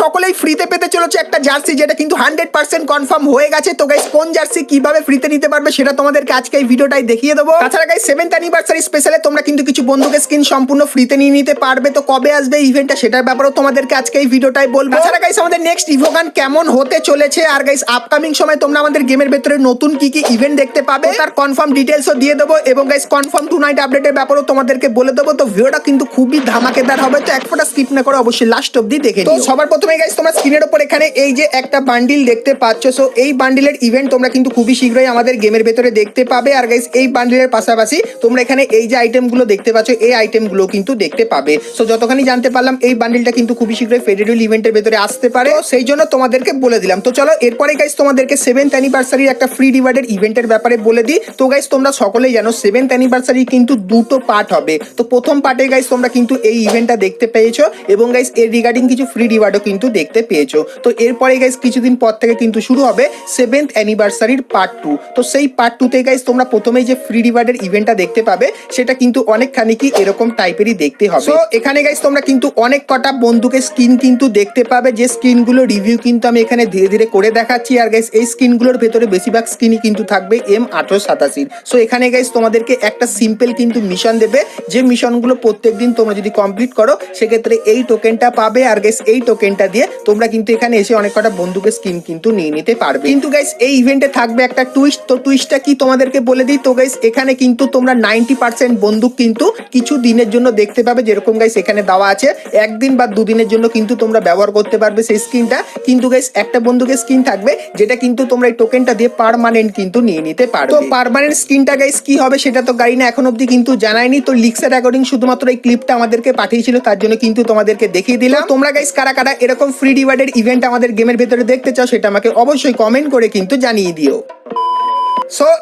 সকলেই ফ্রিতে পেতে চলেছে একটা জার্সি যেটা কিন্তু হান্ড্রেড পার্সেন্ট কনফার্ম হয়ে গেছে। তো গাইস কোন জার্সি কীভাবে ফ্রিতে নিতে পারবে সেটা তোমাদেরকে আজকে এই ভিডিওটাই দেখিয়ে দেবো। তাছাড়া গাইস সেভেন্থ অ্যানিভার্সারি স্পেশালে তোমরা কিন্তু কিছু বন্ধুকের স্কিন সম্পূর্ণ ফ্রিতে নিয়ে নিতে পারবে। তো কবে আসবে ইভেন্টটা সেটার ব্যাপারেও তোমাদেরকে আজকে এই ভিডিওটাই বলব। তাছাড়া গাইস আমাদের নেক্সট ইভোগান কেমন হতে চলেছে? আর গাইস আপকামিং সময় তোমরা আমাদের গেমের ভেতরে নতুন কি কি ইভেন্ট দেখতে পাবে তার কনফার্ম ডিটেলসও দিয়ে দেবো এবং গাইস কনফার্ম টু নাইট আপডেটের ব্যাপারেও তোমাদেরকে বলে দেবো। তো ভিডিওটা কিন্তু খুবই ধামাকেদার হবে। তো এক ফোটা স্কিপ না করে অবশ্যই লাস্ট অব্দি দেখে তো সবার প্রথমে গাইস তোমরা স্ক্রিনের উপর এখানে এই যে একটা বান্ডিল দেখতে পাচ্ছ। সো এই বান্ডিলের ইভেন্ট তোমরা কিন্তু খুবই শীঘ্রই আমাদের গেমের ভেতরে দেখতে পাবে। আর গাইস এই বান্ডিলের পাশাপাশি তোমরা এখানে এই যে আইটেমগুলো দেখতে পাচ্ছ, এই আইটেমগুলো কিন্তু দেখতে পাবে। সো যতখানি জানতে পারলাম, এই বান্ডিলটা কিন্তু খুবই শীঘ্রই ফেডারেল ইভেন্টের ভেতরে আসতে পারে। সেই জন্য তোমাদেরকে বলে দিলাম। তো চলো, এরপরে গাইস তোমাদেরকে সেভেন্থ অ্যানিভার্সারির একটা ফ্রি রিওয়ার্ডের ইভেন্টের ব্যাপারে বলে দিই। তো গাইস তোমরা সকলেই জানো সেভেন্থ অ্যানিভার্সারি কিন্তু দুটো পার্ট হবে। তো প্রথম পার্টে গাইস তোমরা কিন্তু এই ইভেন্টটা দেখতে পেয়েছ। এবং গাইস এর রিগার্ডিং কিছু ফ্রি রিওয়ার্ডও কিন্তু দেখতে পেয়েছ। তো এরপরে গাইস কিছুদিন পর থেকে কিন্তু শুরু হবে সেভেন্থ অ্যানিভার্সারির পার্ট টু তো সেই পার্ট টুতে গাইস তোমরা প্রথমেই যে ফ্রি রিওয়ার্ডের ইভেন্টটা দেখতে পাবে, সেটা কিন্তু অনেকখানি কি এরকম টাইপেরই দেখতে হবে। তো এখানে গাইস তোমরা কিন্তু অনেক কটা বন্দুকের স্কিন কিন্তু দেখতে পাবে, যে স্কিনগুলো রিভিউ কিন্তু আমি এখানে ধীরে ধীরে করে দেখাচ্ছি। আর গাইস এই স্কিনগুলোর ভেতরে বেশিরভাগ স্কিনই কিন্তু থাকবে এম আঠারো সাতাশির। সো এখানে গাইস তোমাদেরকে একটা সিম্পল কিন্তু মিশন দেবে, যে মিশনগুলো প্রত্যেক দিন তোমরা যদি কমপ্লিট করো, সেক্ষেত্রে এই টোকেনটা পাবে। আর গাইস এই টোকেনটা দিয়ে তোমরা কিন্তু এখানে এসে অনেক কটা বন্দুকের স্কিন কিন্তু নিয়ে নিতে পারবে। কিন্তু গাইস এই ইভেন্টে থাকবে একটা টুইস্ট তো টুইস্টটা কি তোমাদেরকে বলে দিই? তো গাইস এখানে কিন্তু তোমরা নাইনটি পার্সেন্ট বন্দুক কিন্তু কিছু দিনের জন্য দেখতে পাবে। যেরকম গাইস এখানে দেওয়া আছে, একদিন বা দুদিনের জন্য কিন্তু তোমরা ব্যবহার করতে পারবে সেই স্কিনটা কিন্তু গাইস একটা বন্দুকের স্কিন থাকবে, যেটা কিন্তু তোমরা এই টোকেনটা দিয়ে পার্মানেন্ট কিন্তু নিয়ে নিতে পারো তো পার্মানেন্ট স্কিনটা গাইস কি হবে সেটা তো গাড়ি না, এখন অব্দি কিন্তু জানায়নি। তো লিক্সের অ্যাকর্ডিং শুধুমাত্র এই ক্লিপটা আমাদেরকে পাঠিয়েছিল, তার জন্য কিন্তু তোমাদেরকে দেখিয়ে দিলাম। তোমরা গাইস কারা কারা এরকম ফ্রি রিওয়ার্ডের ইভেন্ট আমাদের গেমের ভেতরে দেখতে চাও, সেটা আমাকে অবশ্যই কমেন্ট করে কিন্তু জানিয়ে দিও।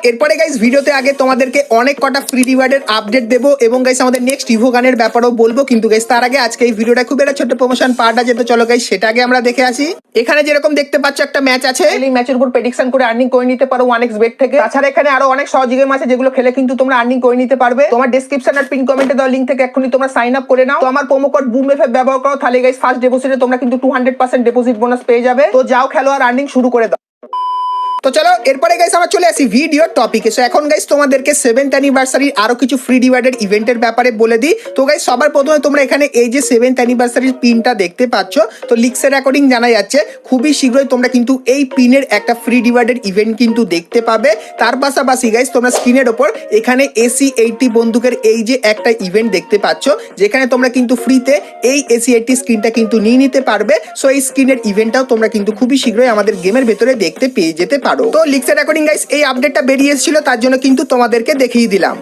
এরপরে গাইস ভিডিওতে আগে তোমাদেরকে অনেক কটা ফ্রি রিওয়ার্ডের আপডেট দেবো এবং গাইস আমাদের নেক্সট ইভো গানের ব্যাপারেও বলব। কিন্তু গাইস তার আগে আজকে এই ভিডিওটা খুব একটা ছোট্ট প্রমোশন পার্ট আছে, তো চলো গাইস সেটা আগে আমরা দেখে আসি। এখানে যেরকম দেখতে পাচ্ছ একটা ম্যাচ আছে। এই ম্যাচের উপর প্রেডিকশন করে আর্নিং করে নিতে পারো ওয়ান এক্স বেট থেকে। তাছাড়া এখানে আরও অনেক সহজ গেম আছে, যেগুলো খেলে কিন্তু তোমরা আর্নিং করে নিতে পারবে। তোমার ডেসক্রিপশন আর পিন কমেন্টে দেওয়া লিঙ্ক থেকে এখনই তোমরা সাইন আপ করে নাও। তো আমার প্রোমো কোড বুম এফ ব্যবহার করো, তাহলে গাইস ফার্স্ট ডেপোজিটে তোমরা কিন্তু two hundred percent deposit bonus পেয়ে যাবে। তো যাও খেলো আর আর্নিং শুরু করে দাও। তো চলো, এরপরে গাইস আমরা চলে আসি ভিডিও টপিকে সো এখন গাইস তোমাদেরকে সেভেন্থ অ্যানিভার্সারির আরও কিছু ফ্রি ডিভাইডেড ইভেন্টের ব্যাপারে বলে দিই। তো গাইস সবার প্রথমে তোমরা এখানে এই যে সেভেন্থ অ্যানিভার্সারির পিনটা দেখতে পাচ্ছ, তো লিক্সের অ্যাকর্ডিং জানা যাচ্ছে। খুবই শীঘ্রই তোমরা কিন্তু এই পিনের একটা ফ্রি ডিভাইডেড ইভেন্ট কিন্তু দেখতে পাবে। তার পাশাপাশি গাইস তোমরা স্ক্রিনের ওপর এখানে এসি এইটটি বন্দুকের এই যে একটা ইভেন্ট দেখতে পাচ্ছ, যেখানে তোমরা কিন্তু ফ্রিতে এই এসি এইটটি স্ক্রিনটা কিন্তু নিয়ে নিতে পারবে। সো এই স্ক্রিনের ইভেন্টটাও তোমরা কিন্তু খুবই শীঘ্রই আমাদের গেমের ভেতরে দেখতে পেয়ে যেতে পারো। তো লিক্সের অ্যাকর্ডিং গাইস এই আপডেটটা বেরিয়ে এসেছিল, তার জন্য কিন্তু তোমাদেরকে দেখিয়ে দিলাম।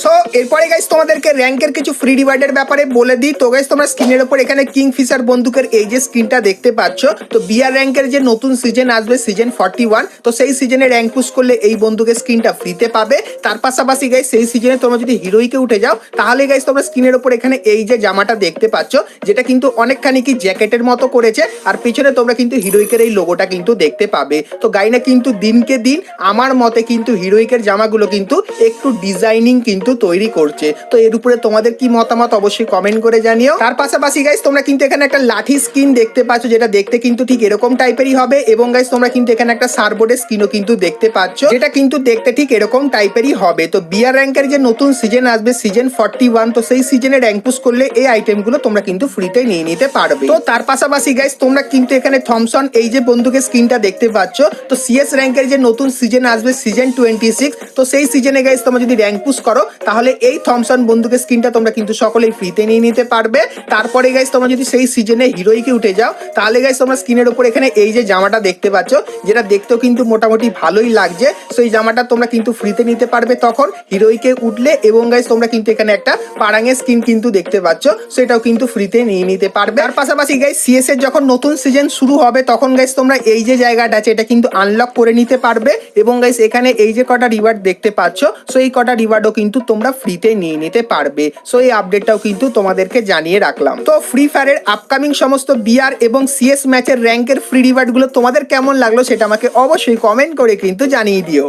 সো এরপরে গাইস তোমাদেরকে র্যাঙ্কের কিছু ফ্রি রিওয়ার্ডের ব্যাপারে বলে দিই। তো গাইস তোমরা স্ক্রিনের উপর এখানে কিং ফিশার বন্দুকের এই যে স্ক্রিনটা দেখতে পাচ্ছ, তো বিআর র্যাঙ্কের যে নতুন সিজন আসবে সিজন ফর্টি ওয়ান তো সেই সিজনে র্যাঙ্ক পুশ করলে এই বন্দুকের স্ক্রিনটা ফ্রিতে পাবে। তার পাশাপাশি গাইস সেই সিজনে তোমরা যদি হিরোইকে উঠে যাও, তাহলে গাইস তোমরা স্ক্রিনের উপর এখানে এই যে জামাটা দেখতে পাচ্ছ, যেটা কিন্তু অনেকখানি কি জ্যাকেটের মতো করেছে, আর পিছনে তোমরা কিন্তু হিরোইকের এই লোগোটা কিন্তু দেখতে পাবে। তো গাইনা কিন্তু দিনকে দিন, আমার মতে কিন্তু হিরোইকের জামাগুলো কিন্তু একটু ডিজাইনিং কিন্তু তৈরি করছে। তো এর উপরে তোমাদের কি মতামত অবশ্যই কমেন্ট করে জানিও। তার পাশাপাশি গাইস তোমরা কিন্তু এখানে একটা লাঠি স্কিন দেখতে পাচ্ছ, যেটা দেখতে কিন্তু ঠিক এরকম টাইপেরই হবে এবং গাইস তোমরা কিন্তু এখানে একটা সারবোর্ডের স্কিনও কিন্তু দেখতে পাচ্ছ, যেটা কিন্তু দেখতে ঠিক এরকম টাইপেরই হবে। তো বিয়ার র্যাঙ্কের যে নতুন সিজন আসবে সিজন ফর্টি ওয়ান তো সেই সিজনে র্যাঙ্ক পুশ করলে এই আইটেমগুলো তোমরা কিন্তু ফ্রিতে নিয়ে নিতে পারবে। তো তার পাশাপাশি গাইস তোমরা কিন্তু এখানে থমসন এই যে বন্দুকের স্কিনটা দেখতে পাচ্ছ, তো সিএস র্যাঙ্কের যে নতুন সিজন আসবে সিজন টোয়েন্টি সিক্স তো সেই সিজনে গাইস তোমরা যদি র্যাঙ্ক পুশ করো তাহলে এই থমসন বন্দুকের স্কিনটা তোমরা কিন্তু সকলেই ফ্রিতে নিয়ে নিতে পারবে। তারপরে গাইস তোমরা যদি সেই সিজনে হিরোইকে উঠে যাও, তাহলে গাইস তোমরা স্কিনের উপর এখানে এই যে জামাটা দেখতে পাচ্ছ, যেটা দেখতেও কিন্তু মোটামুটি ভালোই লাগছে। সেই জামাটা তোমরা কিন্তু ফ্রিতে নিতে পারবে তখন হিরোইকে উঠলে এবং গাইস তোমরা কিন্তু এখানে একটা পারাঙের স্কিন কিন্তু দেখতে পাচ্ছ। সেটাও কিন্তু ফ্রিতে নিয়ে নিতে পারবে। তার পাশাপাশি গাইস সিএস এর যখন নতুন সিজন শুরু হবে, তখন গাইস তোমরা এই যে জায়গাটা আছে, এটা কিন্তু আনলক করে নিতে পারবে। এবং গাইস এখানে এই যে কটা রিওয়ার্ড দেখতে পাচ্ছ সো এই কটা রিওয়ার্ডও কিন্তু তোমরা ফ্রিতে নিয়ে নিতে পারবে। সো এই আপডেটটাও কিন্তু তোমাদেরকে জানিয়ে রাখলাম। তো ফ্রি ফায়ারের আপকামিং সমস্ত বিআর এবং সিএস ম্যাচের র্যাঙ্কের ফ্রি রিওয়ার্ডগুলো তোমাদের কেমন লাগল সেটা আমাকে অবশ্যই কমেন্ট করে কিন্তু জানিয়ে দিও।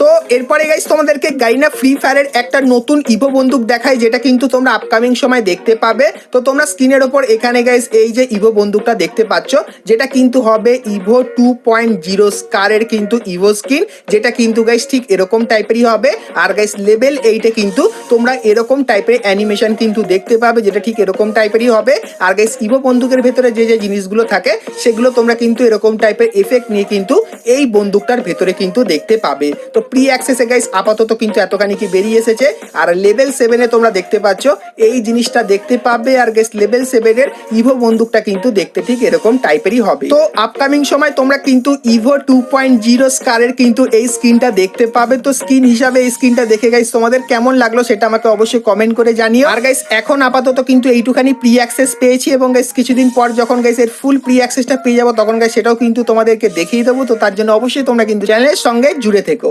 তো এরপরে গাইস তোমাদেরকে গাইনা ফ্রি ফায়ারের একটা নতুন ইভো বন্দুক দেখায়, যেটা কিন্তু তোমরা আপকামিং সময় দেখতে পাবে। তো তোমরা স্ক্রিনের ওপর এখানে গাইস এই যে ইভো বন্দুকটা দেখতে পাচ্ছ, যেটা কিন্তু হবে ইভো টু পয়েন্ট জিরো স্কারের কিন্তু ইভো স্কিন যেটা কিন্তু গাইস ঠিক এরকম টাইপেরই হবে। আর গাইস লেভেল এইটে কিন্তু তোমরা এরকম টাইপের অ্যানিমেশন কিন্তু দেখতে পাবে, যেটা ঠিক এরকম টাইপেরই হবে। আর গাইস ইভো বন্দুকের ভেতরে যে যে জিনিসগুলো থাকে, সেগুলো তোমরা কিন্তু এরকম টাইপের এফেক্ট নিয়ে কিন্তু এই বন্দুকটার ভেতরে কিন্তু দেখতে পাবে। তো প্রি অ্যাক্সেসে গাইস আপাতত কিন্তু এতখানি কি বেরিয়ে এসেছে। আর লেভেল সেভেনে তোমরা দেখতে পাচ্ছ, এই জিনিসটা দেখতে পাবে। আর গাইস লেভেল সেভেনের ইভো বন্দুকটা কিন্তু দেখতে ঠিক এরকম টাইপেরই হবে। তো আপকামিং সময় তোমরা কিন্তু ইভো টু পয়েন্ট জিরো স্কারের কিন্তু এই স্ক্রিনটা দেখতে পাবে। তো স্ক্রিন হিসাবে এই স্ক্রিনটা দেখে গাইস তোমাদের কেমন লাগল সেটা আমাকে অবশ্যই কমেন্ট করে জানিও। আর গাইস এখন আপাতত কিন্তু এইটুখানি প্রি অ্যাক্সেস পেয়েছি এবং গাইস কিছুদিন পর যখন গাইস এর ফুল প্রি অ্যাক্সেসটা পেয়ে যাব, তখন গাইস সেটাও কিন্তু তোমাদেরকে দেখিয়ে দেবো। তো তার জন্য অবশ্যই তোমরা কিন্তু চ্যানেলের সঙ্গে জুড়ে থেকো।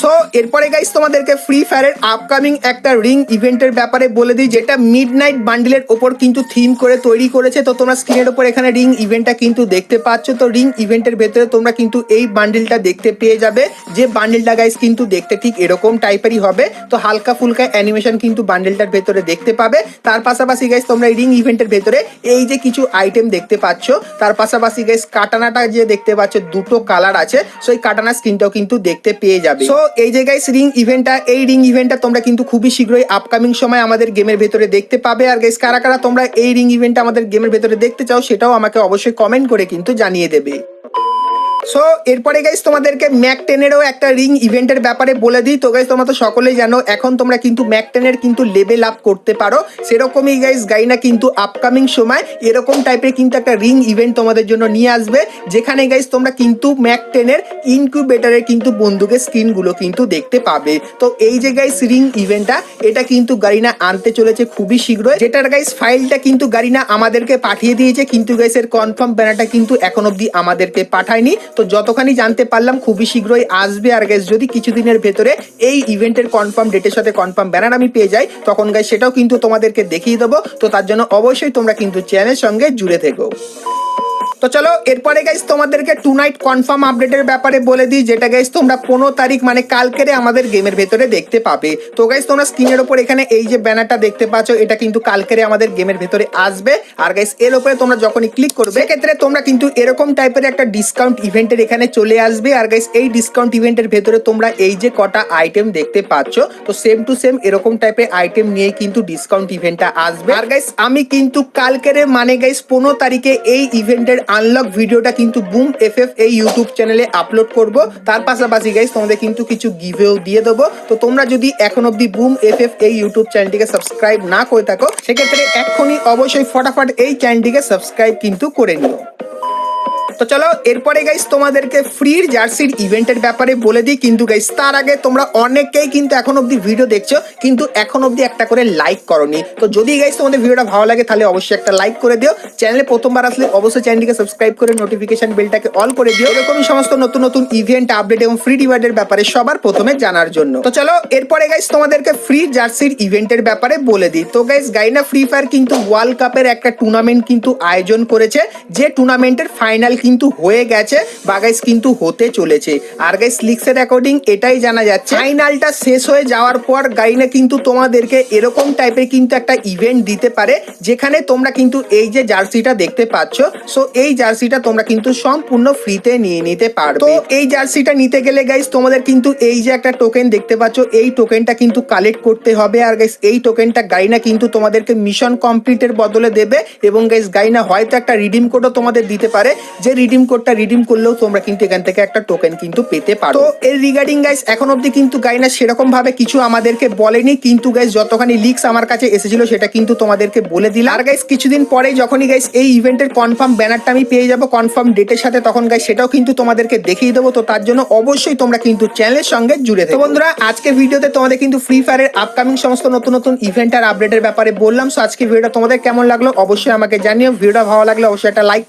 সো এরপরে গাইস তোমাদেরকে ফ্রি ফায়ারের আপকামিং একটা রিং ইভেন্টের ব্যাপারে বলে দিই, যেটা মিড নাইট বান্ডিলের ওপর কিন্তু থিম করে তৈরি করেছে। তো তোমরা স্ক্রিনের ওপর এখানে রিং ইভেন্টটা কিন্তু দেখতে পাচ্ছ। তো রিং ইভেন্টের ভেতরে তোমরা কিন্তু এই বান্ডিলটা দেখতে পেয়ে যাবে। যে বান্ডিলটা গাইস কিন্তু দেখতে ঠিক এরকম টাইপেরই হবে। তো হালকা ফুলকা অ্যানিমেশন কিন্তু বান্ডিলটার ভেতরে দেখতে পাবে। তার পাশাপাশি গাইস তোমরা রিং ইভেন্টের ভেতরে এই যে কিছু আইটেম দেখতে পাচ্ছ, তার পাশাপাশি গাইস কাটানাটা যে দেখতে পাচ্ছ, দুটো কালার আছে। সো এই কাটানা স্ক্রিনটাও কিন্তু দেখতে পেয়ে যাবে। সো এই যে গাইস রিং ইভেন্টটা এই রিং ইভেন্টটা তোমরা কিন্তু খুবই শীঘ্রই আপকামিং সময় আমাদের গেমের ভেতরে দেখতে পাবে। আর গাইস কারা কারা তোমরা এই রিং ইভেন্টটা আমাদের গেমের ভেতরে দেখতে চাও, সেটাও আমাকে অবশ্যই কমেন্ট করে কিন্তু জানিয়ে দেবে। সো এরপরে গাইস তোমাদেরকে ম্যাক টেনেরও একটা রিং ইভেন্টের ব্যাপারে বলে দিই। তো গাইস তোমরা তো সকলেই জানো, এখন তোমরা কিন্তু ম্যাক টেনের কিন্তু লেভেল আপ করতে পারো। সেরকমই গাইস গাইনা কিন্তু আপকামিং সময় এরকম টাইপের কিন্তু একটা রিং ইভেন্ট তোমাদের জন্য নিয়ে আসবে। যেখানে গাইস তোমরা কিন্তু ম্যাক টেনের ইনকিউবেটারের কিন্তু বন্দুকের স্ক্রিনগুলো কিন্তু দেখতে পাবে। তো এই যে গাইস রিং ইভেন্টটা এটা কিন্তু গাড়িনা আনতে চলেছে খুবই শীঘ্রই। যেটার গাইস ফাইলটা কিন্তু গাড়িনা আমাদেরকে পাঠিয়ে দিয়েছে, কিন্তু গাইস এর কনফার্ম ব্যানারটা কিন্তু এখন অবধি আমাদেরকে পাঠায়নি। তো যতখানি জানতে পারলাম, খুবই শীঘ্রই আসবে আর গ্যাস যদি কিছুদিনের ভেতরে এই ইভেন্টের কনফার্ম ডেটের সাথে কনফার্ম ব্যানার আমি পেয়ে যাই, তখন গাইস সেটাও কিন্তু তোমাদেরকে দেখিয়ে দেবো। তো তার জন্য অবশ্যই তোমরা কিন্তু চ্যানেলের সঙ্গে জুড়ে থেকো। তো চলো, এরপরে গাইস তোমাদেরকে টু নাইট কনফার্ম আপডেটের ব্যাপারে বলে দিই, যেটা গাইস তোমরা পনেরো তারিখ মানে কালকেরে আমাদের গেমের ভেতরে দেখতে পাবে। তো গাইস তোমরা স্ক্রিনের ওপর এখানে এই যে ব্যানারটা দেখতে পাচ্ছ, এটা কিন্তু কালকেরে আমাদের গেমের ভেতরে আসবে। আর গাইস এর উপরে তোমরা যখনই ক্লিক করবে, সেক্ষেত্রে তোমরা কিন্তু এরকম টাইপের একটা ডিসকাউন্ট ইভেন্টের এখানে চলে আসবে। আর গাইস এই ডিসকাউন্ট ইভেন্টের ভেতরে তোমরা এই যে কটা আইটেম দেখতে পাচ্ছ, তো সেম টু সেম এরকম টাইপের আইটেম নিয়ে কিন্তু ডিসকাউন্ট ইভেন্টটা আসবে। আর গাইস আমি কিন্তু কালকেরে মানে গাইস পনেরো তারিখে এই ইভেন্টের আনলক ভিডিওটা কিন্তু বুম এফ এফ এই ইউটিউব চ্যানেলে আপলোড করব। তার পাশাপাশি গাইজ তোমাদের কিন্তু কিছু গিভেও দিয়ে দেবো। তো তোমরা যদি এখন অব্দি বুম এফ এফ এই ইউটিউব চ্যানেলটিকে সাবস্ক্রাইব না করে থাকো, সেক্ষেত্রে এক্ষুনি অবশ্যই ফটাফট এই চ্যানেলটিকে সাবস্ক্রাইব কিন্তু করে নিও। তো চলো, এরপরে গাইস তোমাদেরকে ফ্রির জার্সির ইভেন্টের ব্যাপারে বলে দিই। কিন্তু গাইস তার আগে তোমরা অনেকেই কিন্তু এখন অব্দি ভিডিও দেখছ, কিন্তু এখন অব্দি একটা করে লাইক করনি। তো যদি গাইস তোমাদের ভিডিওটা ভালো লাগে, তাহলে অবশ্যই একটা লাইক করে দিও। চ্যানেলে প্রথমবার আসলে অবশ্যই চ্যানেলটিকে সাবস্ক্রাইব করে নোটিফিকেশন বেলটাকে অল করে দিও। এরকমই সমস্ত নতুন নতুন ইভেন্ট আপডেট এবং ফ্রি রিওয়ার্ডের ব্যাপারে সবার প্রথমে জানার জন্য। তো চলো, এরপরে গাইস তোমাদেরকে ফ্রি জার্সির ইভেন্টের ব্যাপারে বলে দিই। তো গাইস গাইনা ফ্রি ফায়ার কিন্তু ওয়ার্ল্ড কাপের একটা টুর্নামেন্ট কিন্তু আয়োজন করেছে, যে টুর্নামেন্টের ফাইনাল কিন্তু হয়ে গেছে বা গাইস কিন্তু হতে চলেছে। আর গাইস লিক্সের অ্যাকর্ডিং এটাই জানা যাচ্ছে। ফাইনালটা শেষ হয়ে যাওয়ার পর গাইনা কিন্তু তোমাদেরকে এরকম টাইপের কিন্তু একটা ইভেন্ট দিতে পারে, যেখানে তোমরা কিন্তু এই যে জার্সিটা দেখতে পাচ্ছ সো এই জার্সিটা তোমরা কিন্তু সম্পূর্ণ ফ্রিতে নিয়ে নিতে পারবে। তো এই জার্সিটা নিতে গেলে গাইস তোমাদের কিন্তু এই যে একটা টোকেন দেখতে পাচ্ছ, এই টোকেনটা কিন্তু কালেক্ট করতে হবে। আর গাইস এই টোকেনটা গাইনা কিন্তু তোমাদেরকে মিশন কমপ্লিটের বদলে দেবে। এবং গাইস গাইনা হয়তো একটা রিডিম কোডও তোমাদের দিতে পারে, যে রিডিম কোডটা রিডিম করলেও তোমরা কিন্তু এখান থেকে একটা টোকেন কিন্তু পেতে পারো। তো এর রিগার্ডিং গাইস এখন অবধি কিন্তু গাইনা সেরকম ভাবে কিছু আমাদেরকে বলেনি, কিন্তু গাইস যতখানি লিক্স আমার কাছে এসেছিল, সেটা কিন্তু তোমাদেরকে বলে দিলাম। আর গাইস কিছুদিন পরে যখনই গাইস এই ইভেন্টের কনফার্ম ব্যানারটা আমি পেয়ে যাব কনফার্ম ডেটের সাথে, তখন গাইস সেটাও কিন্তু তোমাদেরকে দেখিয়ে দেবো। তো তার জন্য অবশ্যই তোমরা কিন্তু চ্যানেলের সঙ্গে জুড়ে তো বন্ধুরা আজকে ভিডিওতে তোমাদের কিন্তু ফ্রি ফায়ারের আপকামিং সমস্ত নতুন নতুন ইভেন্ট আর আপডেটের ব্যাপারে বললাম। সো আজকে ভিডিওটা তোমাদের কেমন লাগল? অবশ্যই আমাকে জানিও। ভিডিওটা ভালো লাগলে অবশ্যই একটা লাইক